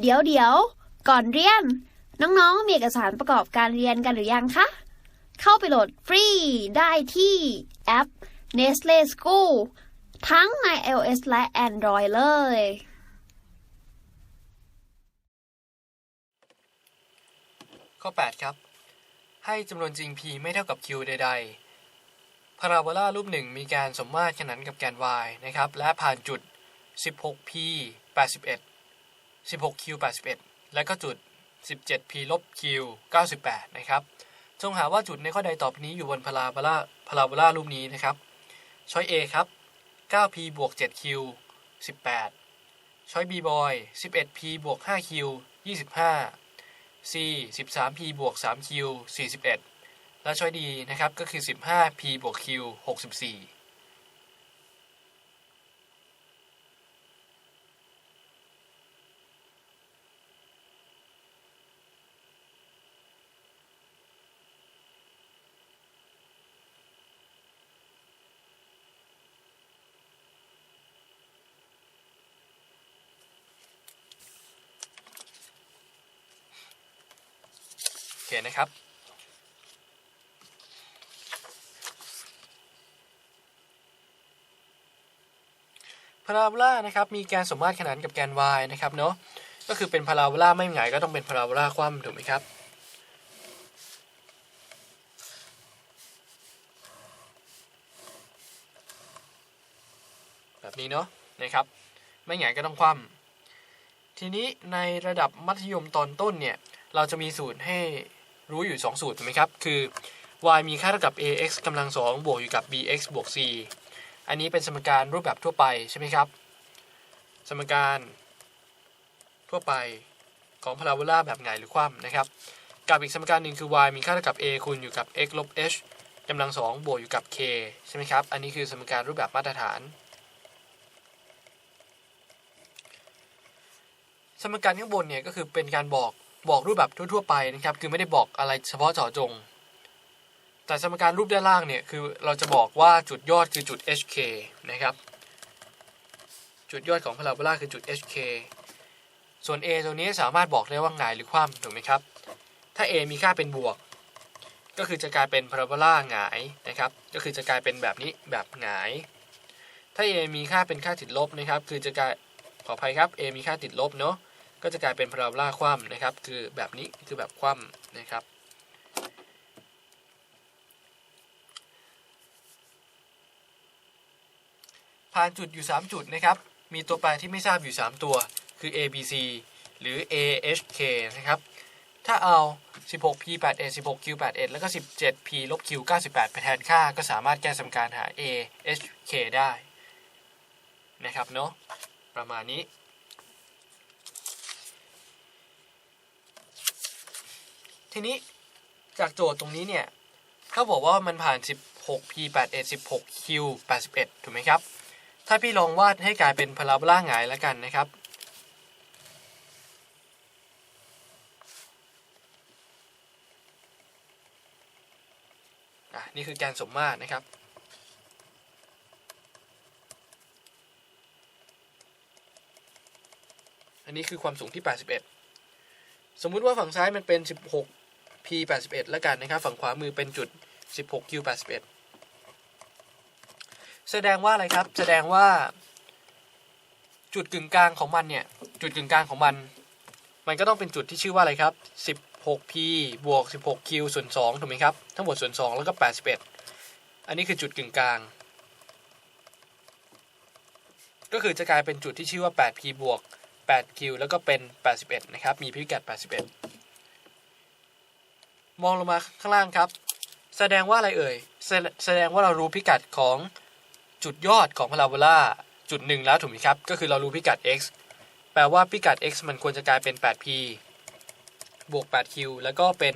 เดี๋ยวเดี๋ยว ก่อนเรียน น้องๆ มีเอกสารประกอบการเรียนกันหรือยังคะ เข้าไปโหลดฟรีได้ที่แอป Nestle School ทั้งใน iOS และ Android เลย ข้อ 8 ครับ ให้จำนวนจริง p ไม่เท่ากับ q ใด ๆ พาราโบลารูปหนึ่งมีการสมมาตรขนานกับแกน y นะครับ และผ่านจุด 16p 81 16q 81 และก็จุด 17p ลบ q 98 นะครับ จงหาว่าจุดในข้อใดต่อไปนี้อยู่บนพาราโบลาพาราโบลารูปนี้นะครับ ช้อย A ครับ 9p บวก 7q 18 ช้อย B บอย 11p บวก 5q 25 C 13p บวก 3q 41 และช้อยดีนะครับก็คือ 15p บวก q 64 คนะครับ พาราโบลานะครับมีแการสมมาตรขนานกับแกน y นะครับเนาะก็คือเป็นพาราโบลาไม่หงายก็ต้องเป็นพาราโบลาคว่ำถูกไหมครับแบบนี้เนาะนะครับไม่หงายก็ต้องคว่ำทีนี้ในระดับมัธยมตอนต้นเนี่ย เราจะมีสูตรให้ รู้อยู่ 2 สูตรถูกไหมครับ คือ y มีค่าเท่ากับ ax กำลังสองบวกอยู่กับ bx บวก c อันนี้เป็นสมการรูปแบบทั่วไปใช่ไหมครับ สมการทั่วไปของพาราโบลาแบบหงายหรือคว่ำนะครับ กับอีกสมการหนึ่งคือ y มีค่าเท่ากับ a คูณอยู่กับ x ลบ h กำลังสองบวกอยู่กับ k ใช่ไหมครับ อันนี้คือสมการรูปแบบมาตรฐาน สมการข้างบนเนี่ยก็คือเป็นการบอก บอกรูปแบบทั่ว ๆ ไปนะครับ คือไม่ได้บอกอะไรเฉพาะเจาะจง แต่สมการรูปด้านล่างเนี่ยคือเราจะบอกว่าจุดยอดคือจุด hk นะครับ จุดยอดของพาราโบลาคือจุด hk ส่วน a ตัวนี้สามารถบอกได้ว่าหงายหรือคว่ำถูกไหมครับ ถ้า a มีค่าเป็นบวก ก็คือจะกลายเป็นพาราโบลาหงายนะครับ ก็คือจะกลายเป็นแบบนี้แบบหงาย ถ้า a มีค่าเป็นค่าติดลบนะครับ คือจะกลายขออภัยครับ a มีค่าติดลบเนาะ ก็จะกลายเป็นพาราโบลาคว่ำนะครับ คือแบบนี้คือแบบคว่ำนะครับ ผ่านจุดอยู่ 3 จุดนะครับ มีตัวแปรที่ไม่ทราบอยู่ 3 ตัว คือ a b c หรือ a h k นะครับ ถ้าเอา 16p 81 16q 81แล้วก็ 17p ลบ q 98 ไปแทนค่า ก็สามารถแก้สมการหา a h k ได้ นะครับเนาะประมาณนี้ ทีนี้จากโจทย์ตรงนี้เนี่ยเขาบอกว่ามันผ่าน 16p 81 16q 81ถูกไหมครับ ถ้าพี่ลองวาดให้กลายเป็นพาราโบลาหงายแล้วกันนะครับอะนี่คือการสมมาตรนะครับอันนี้คือความสูงที่ 81 สมมุติว่าฝั่งซ้ายมันเป็น 16 P81 แล้วกันนะครับ ฝั่งขวามือเป็นจุด 16q 81 แสดงว่าอะไรครับ แสดงว่าจุดกึ่งกลางของมันเนี่ย จุดกึ่งกลางของมัน มันก็ต้องเป็นจุดที่ชื่อว่าอะไรครับ 16p บวก 16q ส่วน2ถูกไหมครับ ทั้งหมดส่วน 2 แล้วก็ 81 อันนี้คือจุดกึ่งกลาง ก็คือจะกลายเป็นจุดที่ชื่อว่า 8p บวก 8q แล้วก็เป็น 81 นะครับ มีพิกัด 81 มองลงมาข้างล่างครับ แสดงว่าอะไรเอ่ยแสแสดงว่าเรารู้พิกัดของจุดยอดของพาราโบลาจุดหนึ่งแล้วถูกไหมครับ ก็คือเรารู้พิกัด x แปลว่าพิกัด x มันควรจะกลายเป็น 8p บวก 8q แล้วก็เป็น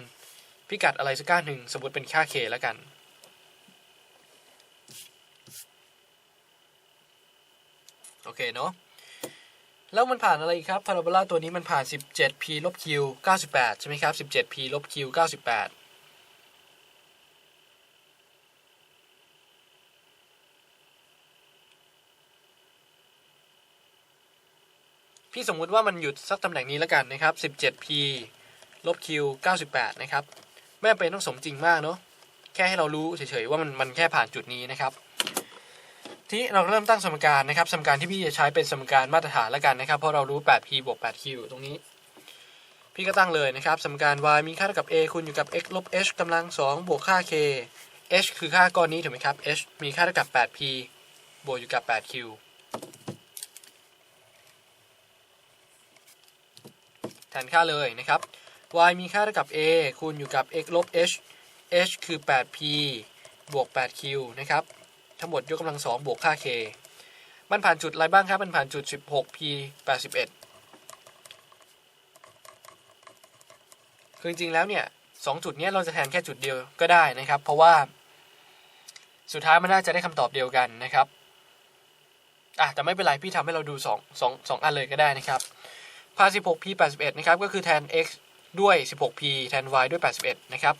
พิกัดอะไรสักค่าหนึ่งสมมติเป็นค่า k แล้วกัน โอเคเนาะ แล้วมันผ่านอะไรอีกครับพาราโบลาตัวนี้มันผ่าน 17p ลบ q 98 ใช่ไหมครับ 17p ลบ q 98พี่สมมุติว่ามันหยุดสักตำแหน่งนี้แล้วกันนะครับ 17p ลบ q 98 นะครับ ไม่เป็นต้องสมจริงมากเนาะ แค่ให้เรารู้เฉยๆว่ามันมันแค่ผ่านจุดนี้นะครับ ทีนี้เราเริ่มตั้งสมการนะครับ สมการที่พี่จะใช้เป็นสมการมาตรฐานแล้วกันนะครับ เพราะเรารู้ 8p บวก 8q ตรงนี้ พี่ก็ตั้งเลยนะครับ สมการ y มีค่าเท่ากับ a คูณอยู่กับ x ลบ h กำลัง 2 บวกค่า k h คือค่าก้อนนี้ถูกไหมครับ h มีค่าเท่ากับ 8p บวกอยู่กับ 8q แทนค่าเลยนะครับ y มีค่าเท่ากับ a คูณอยู่กับ x ลบ h h คือ 8p บวก 8q นะครับ ทั้งหมดยกกำลัง2บวกค่า k มันผ่านจุดอะไรบ้างครับ มันผ่านจุด 16p 81 คือจริงๆแล้วเนี่ยสองจุดเนี้ยเราจะแทนแค่จุดเดียวก็ได้นะครับ เพราะว่า สุดท้ายมันน่าจะได้คำตอบเดียวกันนะครับอะแต่ไม่เป็นไร พี่ทำให้เราดู2 2 2อันเลยก็ได้นะครับพา 16p 81 นะครับ ก็คือแทน x ด้วย 16p แทน y ด้วย 81 นะครับ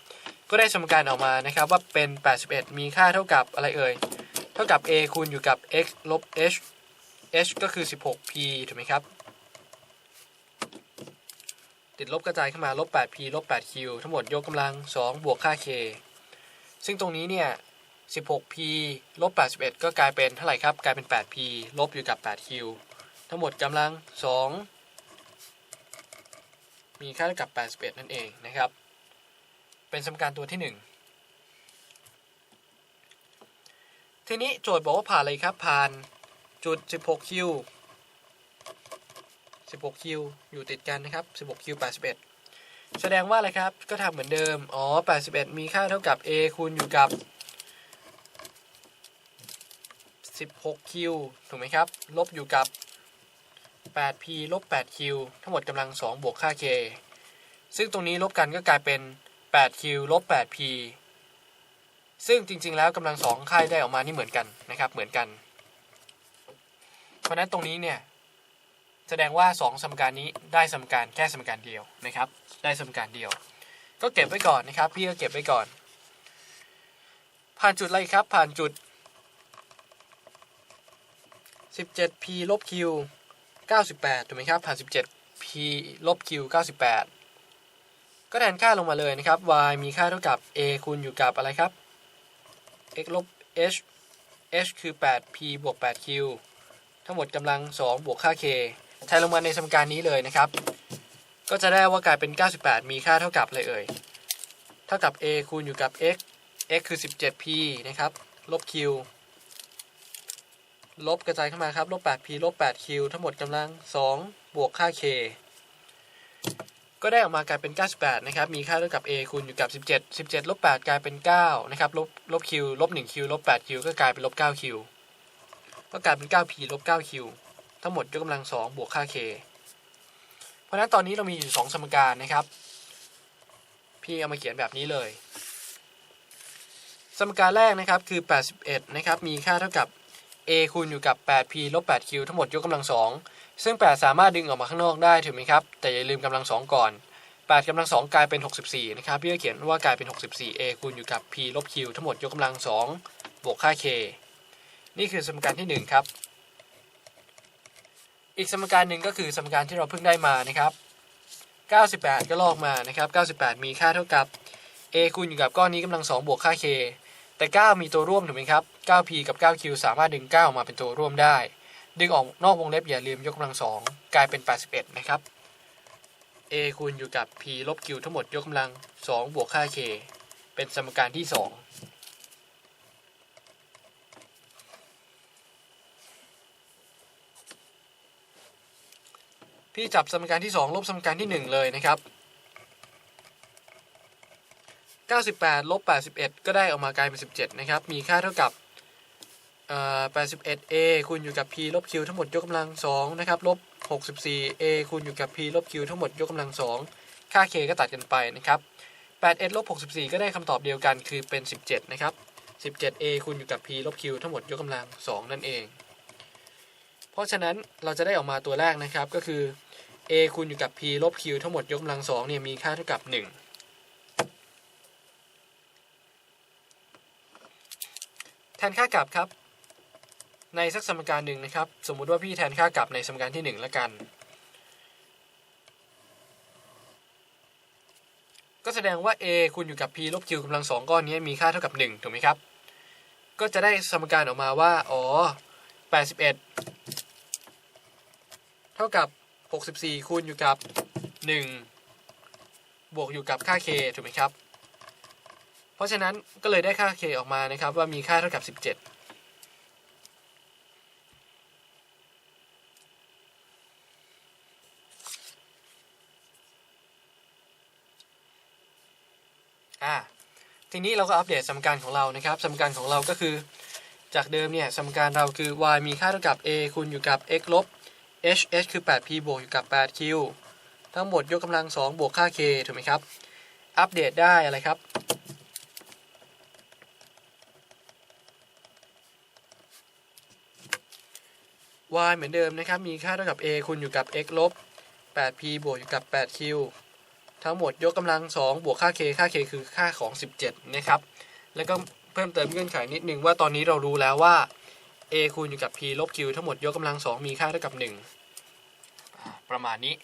ก็ได้สมการออกมานะครับว่าเป็น 81 มีค่าเท่ากับอะไรเอ่ย ท่ากับ a คูณอยู่กับ x ลบ h h ก็คือ 16p ถูกไหมครับ ติดลบกระจายขึ้นมาลบ 8p ลบ 8q ทั้งหมดยกกำลัง 2 บวกค่า k ซึ่งตรงนี้เนี่ย 16p ลบ 81 ก็กลายเป็นเท่าไหร่ครับ กลายเป็น 8p ลบอยู่กับ 8q ทั้งหมดกำลัง 2 มีค่าเท่ากับ 81 นั่นเองนะครับ เป็นสมการตัวที่ 1 ทีนี้โจทย์บอกว่าผ่านอะไรครับ ผ่านจุด 16q 16 q อยู่ติดกันนะครับ 16 q 81 แสดงว่าอะไรครับ ก็ทำเหมือนเดิม อ๋อ 81 มีค่าเท่ากับ a คูณอยู่กับ 16 q ถูกไหมครับ ลบอยู่กับ 8p ลบ 8q ทั้งหมดกำลัง 2 บวกค่า k ซึ่งตรงนี้ลบกันก็กลายเป็น 8q ลบ 8p ซึ่งจริง ๆ แล้วกำลัง2ค่ายได้ออกมานี่เหมือนกันนะครับเหมือนกัน เพราะฉะนั้นตรงนี้เนี่ยแสดงว่า 2 สมการนี้ได้สมการแค่สมการเดียวนะครับ ได้สมการเดียว ก็เก็บไว้ก่อนนะครับ พี่ก็เก็บไว้ก่อน ผ่านจุดอะไรครับ ผ่านจุด 17p ลบ q 98ถูกไหมครับผ่าน 17p ลบ q 98 ก็แทนค่าลงมาเลยนะครับ y มีค่าเท่ากับ a คูณอยู่กับอะไรครับ x ลบ h h คือ 8p บวก 8q ทั้งหมดกำลัง 2 บวกค่า k แทนลงมาในสมการนี้เลยนะครับ ก็จะได้ว่ากลายเป็น 98 มีค่าเท่ากับอะไรเอ่ย เท่ากับ a คูณอยู่กับ x x คือ 17p นะครับ ลบ q ลบกระจายเข้ามาครับ ลบ 8p ลบ 8q ทั้งหมดกำลัง 2 บวกค่า k ก็ได้ออกมากลายเป็น 98 นะครับ มีค่าเท่ากับ a คูณอยู่กับ 17 17ลบ8กลายเป็น 9 นะครับ ลบลบ q ลบ 1q ลบ 8q ก็กลายเป็นลบ 9q ก็กลายเป็น 9p ลบ 9q ทั้งหมดยกกำลัง 2 บวกค่า k เพราะฉะนั้นตอนนี้เรามีอยู่ 2 สมการนะครับ พี่เอามาเขียนแบบนี้เลย สมการแรกนะครับคือ 81 นะครับ มีค่าเท่ากับ a คูณอยู่กับ 8p ลบ 8q ทั้งหมดยกกำลัง 2 ซึ่ง 8 สามารถดึงออกมาข้างนอกได้ถูกไหมครับ แต่อย่าลืมกำลัง 2 ก่อน 8กำลัง 2 กลายเป็น 64 นะครับ พี่ก็เขียนว่ากลายเป็น 64a คูณอยู่กับ p ลบ q ทั้งหมดยกกำลัง 2 บวกค่า k นี่คือสมการที่ 1 ครับ อีกสมการหนึ่งก็คือสมการที่เราเพิ่งได้มานะครับ 98 ก็ลอกมานะครับ 98 มีค่าเท่ากับ a คูณอยู่กับก้อนนี้กำลัง 2 บวกค่า k แต่ 9 มีตัวร่วมถูกไหมครับ 9p กับ 9q สามารถดึง 9 ออกมาเป็นตัวร่วมได้ ดึงออกนอกวงเล็บอย่าลืมยกกำลัง2กลายเป็น 81 นะครับ a คูณอยู่กับ p ลบ q ทั้งหมดยกกำลัง 2 บวกค่า k เป็นสมการที่ 2พี่จับสมการที่ 2 ลบสมการที่ 1 เลยนะครับ 98 ลบ 81 ก็ได้ออกมากลายเป็น 17 นะครับ มีค่าเท่ากับ 81a คูณอยู่กับ p ลบ q ทั้งหมดยกกำลัง2นะครับลบ 64a คูณอยู่กับ p ลบ q ทั้งหมดยกกำลัง2ค่า k ก็ตัดกันไปนะครับ81ลบ 64 ก็ได้คำตอบเดียวกันคือเป็น 17 นะครับ 17a คูณอยู่กับ p ลบ q ทั้งหมดยกกำลัง 2 นั่นเอง เพราะฉะนั้นเราจะได้ออกมาตัวแรกนะครับก็คือ a คูณอยู่กับ p ลบ q ทั้งหมดยกกำลัง2เนี่ยมีค่าเท่ากับ 1แทนค่ากลับครับ ในสักสมการหนึ่งนะครับ สมมุติว่าพี่แทนค่ากลับในสมการที่1แล้วกัน ก็แสดงว่า a คูณอยู่กับ p ลบ q กำลังสองก้อนนี้มีค่าเท่ากับ 1 ถูกไหมครับ ก็จะได้สมการออกมาว่า อ๋อ 81 เท่ากับ 64 คูณอยู่กับ 1 บวกอยู่กับค่า k ถูกไหมครับ เพราะฉะนั้นก็เลยได้ค่า k ออกมานะครับว่ามีค่าเท่ากับ 17 ทีนี้เราก็อัปเดตสมการของเรานะครับ สมการของเราก็คือ จากเดิมเนี่ยสมการเราคือ y มีค่าเท่ากับ a คูณอยู่กับ x ลบ h h คือ 8p บวกอยู่กับ 8q ทั้งหมดยกกำลัง 2 บวกค่า k ถูกไหมครับ อัปเดตได้อะไรครับ y เหมือนเดิมนะครับ มีค่าเท่ากับ a คูณอยู่กับ x ลบ 8p บวกอยู่กับ 8q ทั้งหมดยกกำลัง 2 บวกค่า k ค่า k คือค่าของ 17 นะครับ แล้วก็เพิ่มเติมเงื่อนไขนิดนึงว่าตอนนี้เรารู้แล้วว่า a คูณอยู่กับ p ลบ q ทั้งหมดยกกำลัง 2 มีค่าเท่ากับ1อ่าประมาณนี้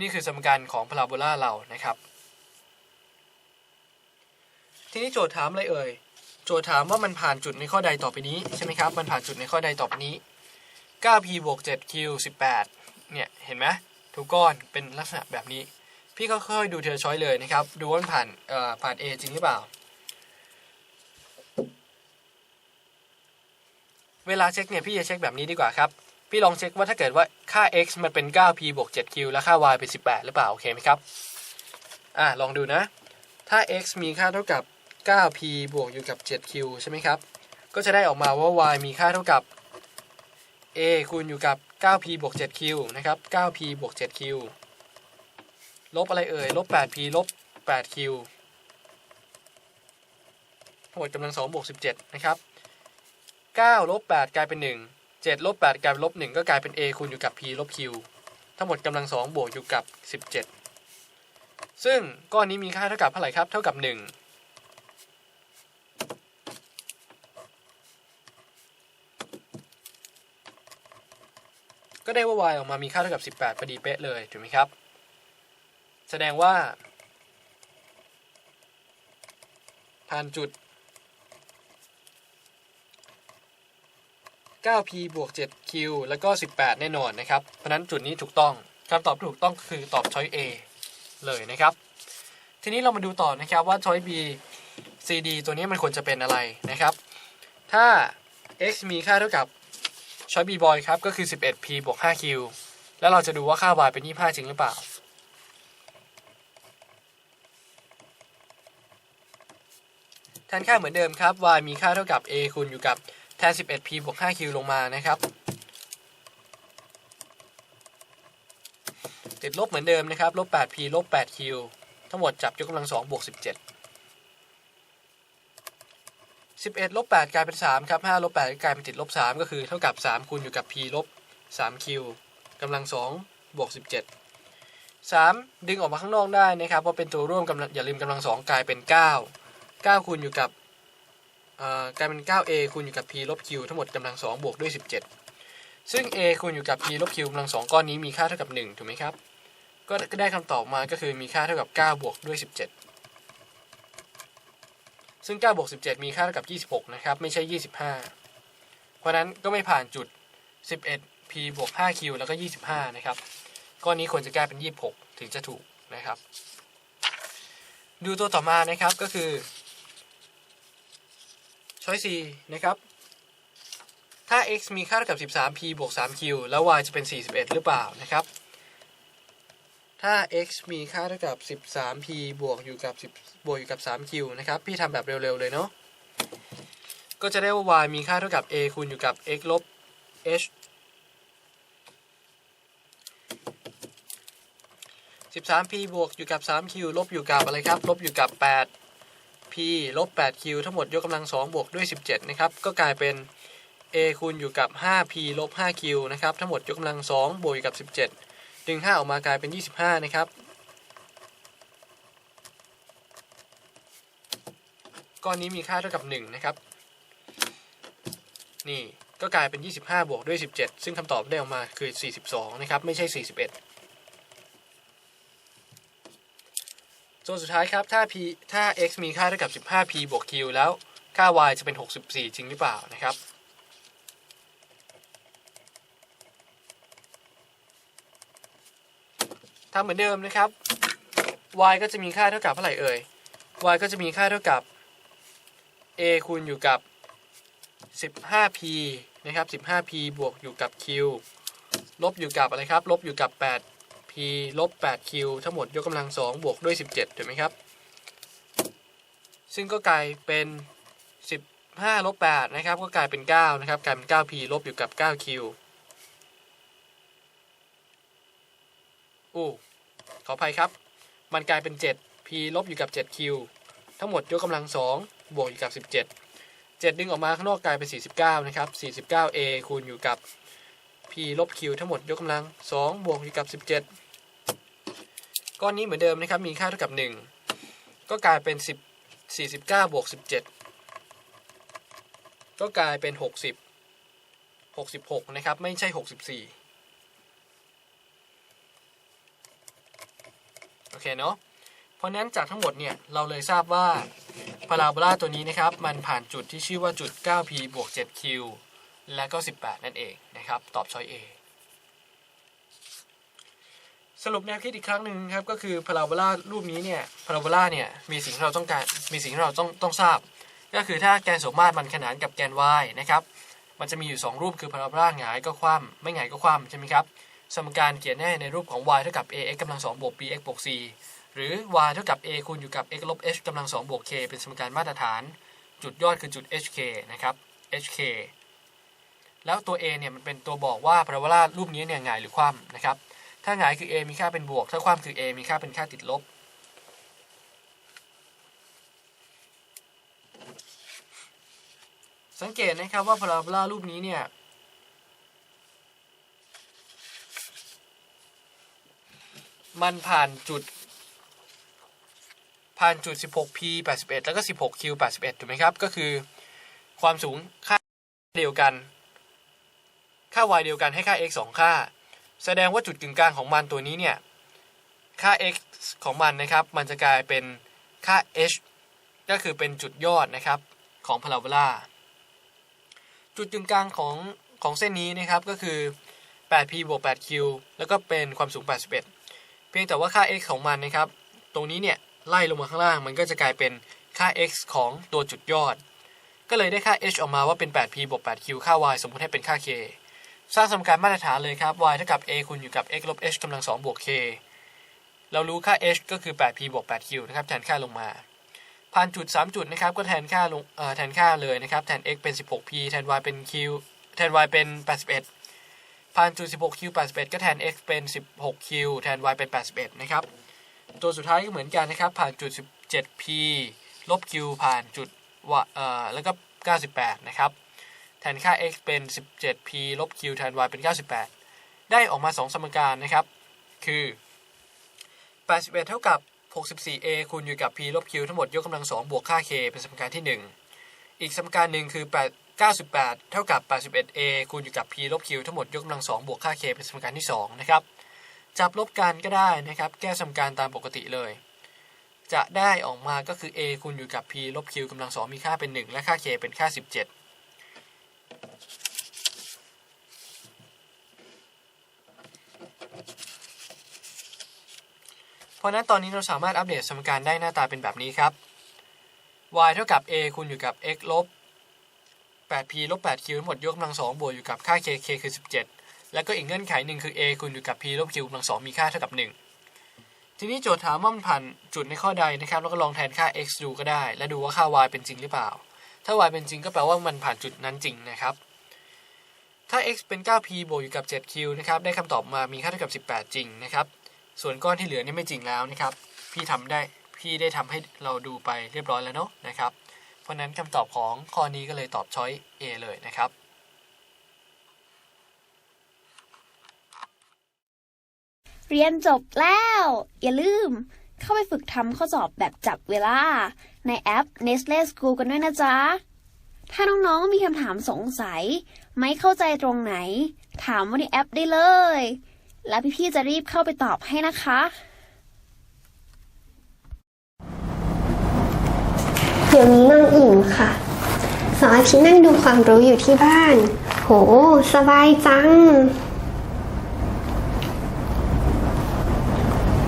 นี่คือสมการของพาราโบลาเรานะครับ ทีนี้โจทย์ถามอะไรเอ่ย โจทย์ถามว่ามันผ่านจุดในข้อใดต่อไปนี้ใช่ไหมครับ มันผ่านจุดในข้อใดต่อไปนี้ 9p บวก 7q 18 เนี่ย เห็นไหมทุกก้อนเป็นลักษณะแบบนี้ พี่ก็ค่อยดูเธอช้อยเลยนะครับ ดูว่ามันผ่านเอ่อผ่าน A จริงหรือเปล่า เวลาเช็คเนี่ยพี่จะเช็คแบบนี้ดีกว่าครับ พี่ลองเช็คว่าถ้าเกิดว่าค่า x มันเป็น 9p บวก 7q แล้วค่า y เป็น 18 หรือเปล่า โอเคไหมครับ อะลองดูนะ ถ้า x มีค่าเท่ากับ 9p บวกอยู่กับ 7q ใช่ไหมครับ ก็จะได้ออกมาว่า y มีค่าเท่ากับ a คูณอยู่กับ 9p บวก 7q นะครับ 9p บวก 7q ลบอะไรเอ่ยลบ 8p ลบ 8q ทั้งหมดกำลัง2บวก17 นะครับ 9 ลบ 8 กลายเป็น 1 7 ลบ 8 กลายเป็นลบ 1 ก็กลายเป็น a คูณอยู่กับ p ลบ q ทั้งหมดกำลัง 2 บวกอยู่กับ 17 ซึ่งก้อนนี้มีค่าเท่ากับเท่าไหร่ครับ เท่ากับ 1 ก็ได้ว่า y ออกมามีค่าเท่ากับ 18พอดีเป๊ะเลย ถูกไหมครับ แสดงว่าผ่านจุด 9p บวก 7q แล้วก็ 18 แน่นอนนะครับ เพราะนั้นจุดนี้ถูกต้องคำตอบที่ถูกต้องคือตอบช้อย A เลยนะครับ ทีนี้เรามาดูต่อนะครับว่าช้อย B CD ตัวนี้มันควรจะเป็นอะไรนะครับ ถ้า x มีค่าเท่ากับช้อย B boy ครับ ก็คือ 11p บวก 5q แล้วเราจะดูว่าค่า y เป็น 25 จริงหรือเปล่า แทนค่าเหมือนเดิมครับ y มีค่าเท่ากับ a คูณอยู่กับแทน 11p บวก 5q ลงมานะครับ ติดลบเหมือนเดิมนะครับ ลบ 8p ลบ 8q ทั้งหมดจับยกกำลัง 2 บวก 17 11 ลบ 8 กลายเป็น 3 ครับ 5 ลบ 8 กลายเป็นติดลบ 3 ก็คือเท่ากับ 3 คูณอยู่กับ p ลบ 3q กำลัง 2 บวก 17 3 ดึงออกมาข้างนอกได้นะครับเพราะเป็นตัวร่วมกำลังอย่าลืมกำลัง 2 กลายเป็น 9 9คูณอยู่กับกลายเป็น 9a คูณอยู่กับ p ลบ q ทั้งหมดกำลัง2บวกด้วย 17 ซึ่ง a คูณอยู่กับ p ลบ q กำลัง2ก้อนนี้มีค่าเท่ากับ 1 ถูกไหมครับ ก็ได้คำตอบมาก็คือมีค่าเท่ากับ 9 บวกด้วย 17 ซึ่ง 9 บวก 17 มีค่าเท่ากับ 26 นะครับ ไม่ใช่ 25 เพราะฉะนั้นก็ไม่ผ่านจุด 11p บวก 5q แล้วก็ 25 นะครับ ก้อนนี้ควรจะแก้เป็น 26 ถึงจะถูกนะครับ ดูตัวต่อมานะครับก็คือ ช้อย C นะครับ ถ้า x มีค่าเท่ากับ 13p บวก 3q แล้ว y จะเป็น 41 หรือเปล่านะครับ ถ้า x มีค่าเท่ากับ 13p บวกอยู่กับ10บวกอยู่กับ 3q นะครับ พี่ทำแบบเร็ว ๆ เลยเนาะ ก็จะได้ว่า y มีค่าเท่ากับ a คูณอยู่กับ x ลบ h 13p บวกอยู่กับ 3q ลบอยู่กับอะไรครับ ลบอยู่กับ p ลบ 8q ทั้งหมดยกกำลัง 2 บวกด้วย 17 นะครับ ก็กลายเป็น a คูณอยู่กับ 5p ลบ 5q นะครับ ทั้งหมดยกกำลัง 2 บวกอยู่กับ 17 ดึง 5 ออกมากลายเป็น 25 นะครับ ก้อนนี้มีค่าเท่ากับ 1 นะครับ นี่ก็กลายเป็น 25 บวกด้วย 17 ซึ่งคำตอบได้ออกมาคือ 42 นะครับ ไม่ใช่ 41 ส่วนสุดท้ายครับถ้า p ถ้า x มีค่าเท่ากับ 15p บวก q แล้วค่า y จะเป็น 64 จริงหรือเปล่านะครับ ทำเหมือนเดิมนะครับ y ก็จะมีค่าเท่ากับเท่าไหร่เอ่ย y ก็จะมีค่าเท่ากับ a คูณอยู่กับ 15p นะครับ 15p บวกอยู่กับ q ลบอยู่กับอะไรครับ ลบอยู่กับ p ลบ 8q ทั้งหมดยกกำลัง 2 บวกด้วย 17 ถูกไหมครับ ซึ่งก็กลายเป็น 15ลบ8นะครับ ก็กลายเป็น 9 นะครับ กลายเป็น 9p ลบอยู่กับ 9q อู้ขออภัยครับ มันกลายเป็น 7p ลบอยู่กับ 7q ทั้งหมดยกกำลัง 2 บวกอยู่กับ 17 7 ดึงออกมาข้างนอกกลายเป็น 49 นะครับ 49a คูณอยู่กับ p ลบ q ทั้งหมดยกกำลัง2บวกอยู่กับ 17 ก้อนนี้เหมือนเดิมนะครับ มีค่าเท่ากับ 1 ก็กลายเป็น 10 49บวก17 ก็กลายเป็น 60 66 นะครับ ไม่ใช่ 64 โอเคเนาะเพราะนั้นจากทั้งหมดเนี่ย เราเลยทราบว่าพาราโบลาตัวนี้นะครับ มันผ่านจุดที่ชื่อว่าจุด 9p บวก 7q และก็ 18 นั่นเองนะครับ ตอบช้อย A สรุปแนวคิดอีกครั้งหนึ่งครับก็คือพาราโบลารูปนี้เนี่ยพาราโบลาเนี่ยมีสิ่งที่เราต้องการมีสิ่งที่เราต้องต้องทราบ ก็คือถ้าแกนสมมาตรมันขนานกับแกน y นะครับมันจะมีอยู่ 2 รูปคือพาราโบลาหงายก็คว่ำไม่หงายก็คว่ำใช่ไหมครับสมการเขียนได้ในรูปของ y เท่ากับ ax กำลัง2บวก bx บวก c หรือ y เท่ากับ a คูณอยู่กับ x ลบ h กำลัง2บวก k เป็นสมการมาตรฐาน จุดยอดคือจุด hk นะครับ hk แล้วตัว a เนี่ยมันเป็นตัวบอกว่าพาราโบลารูปนี้เนี่ยหงายหรือคว่ำนะครับ ถ้าหงายคือ a มีค่าเป็นบวก ถ้าคว่ำคือ a มีค่าเป็นค่าติดลบ สังเกตนะครับว่าพาราโบลารูปนี้เนี่ยมันผ่านจุด ผ่านจุด 16p 81 แล้วก็ 16q 81 ถูกไหมครับ ก็คือความสูงค่าเดียวกัน ค่า y เดียวกันให้ค่า x 2 ค่า แสดงว่าจุดกึ่งกลางของมันตัวนี้เนี่ยค่า x ของมันนะครับมันจะกลายเป็นค่า h ก็คือเป็นจุดยอดนะครับของพาราโบลาจุดกึ่งกลางของของเส้นนี้นะครับก็คือ 8p บวก 8q แล้วก็เป็นความสูง 81 เพียงแต่ว่าค่า x ของมันนะครับ ตรงนี้เนี่ยไล่ลงมาข้างล่าง มันก็จะกลายเป็นค่า x ของตัวจุดยอด ก็เลยได้ค่า h ออกมาว่าเป็น 8p บวก 8q ค่า y สมมติให้เป็นค่า k สร้างสมการมาตรฐานเลยครับ y เท่ากับ a คูณอยู่กับ x ลบ h กำลัง2บวก k เรารู้ค่า h ก็คือ 8p บวก 8q นะครับแทนค่าลงมา ผ่านจุด 3 จุดนะครับก็แทนค่าลงแทนค่าเลยนะครับแทน x เป็น 16p แทน y เป็น q แทน y เป็น 81 ผ่านจุด 16q 81 ก็แทน x เป็น 16q แทน y เป็น 81 นะครับ ตัวสุดท้ายก็เหมือนกันนะครับ ผ่านจุด 17p ลบ q ผ่านจุดวเอ่อแล้วก็ 98 นะครับ แทนค่า x เป็น 17p ลบ q แทน y เป็น 98 ได้ออกมา 2 สมการนะครับ คือ 81 เท่ากับ 64a คูณอยู่กับ p ลบ q ทั้งหมดยกกำลัง 2 บวกค่า k เป็นสมการที่ 1 อีกสมการหนึ่งคือ 8 98 เท่ากับ 81a คูณอยู่กับ p ลบ q ทั้งหมดยกกำลัง 2 บวกค่า k เป็นสมการที่ 2 นะครับ จับลบกันก็ได้นะครับ แก้สมการตามปกติเลย จะได้ออกมาก็คือ a คูณอยู่กับ p ลบ q กำลัง 2 มีค่าเป็น 1 และค่า k เป็นค่า 17 เพราะนั้นตอนนี้เราสามารถอัปเดตสมการได้หน้าตาเป็นแบบนี้ครับ y เท่ากับ a คูณอยู่กับ x ลบ 8p ลบ 8q ทั้งหมดยกกำลัง2บวกอยู่กับค่า k k คือ 17 แล้วก็อีกเงื่อนไขหนึ่งคือ a คูณอยู่กับ p ลบ q กำลัง2มีค่าเท่ากับ 1 ทีนี้โจทย์ถามว่ามันผ่านจุดในข้อใดนะครับ แล้วก็ลองแทนค่า x ดูก็ได้ และดูว่าค่า y เป็นจริงหรือเปล่า ถ้า y เป็นจริงก็แปลว่ามันผ่านจุดนั้นจริงนะครับถ้า x เป็น 9p บวกอยู่กับ 7q นะครับได้คำตอบมามีค่าเท่ากับ 18 จริงนะครับส่วนก้อนที่เหลือนี่ไม่จริงแล้วนะครับพี่ทำได้พี่ได้ทำให้เราดูไปเรียบร้อยแล้วเนาะนะครับเพราะนั้นคำตอบของข้อนี้ก็เลยตอบช้อย A เลยนะครับเรียนจบแล้ว อย่าลืมเข้าไปฝึกทำข้อสอบแบบจับเวลา ในแอป Nestle School กันด้วยนะจ๊ะ ถ้าน้องๆมีคำถามสงสัย ไม่เข้าใจตรงไหน ถามว่าในแอปได้เลย แล้วพี่ๆจะรีบเข้าไปตอบให้นะคะเดี๋ยวนี้นั่งอิ่มค่ะสองที่นั่งดูความรู้อยู่ที่บ้าน โห สบายจัง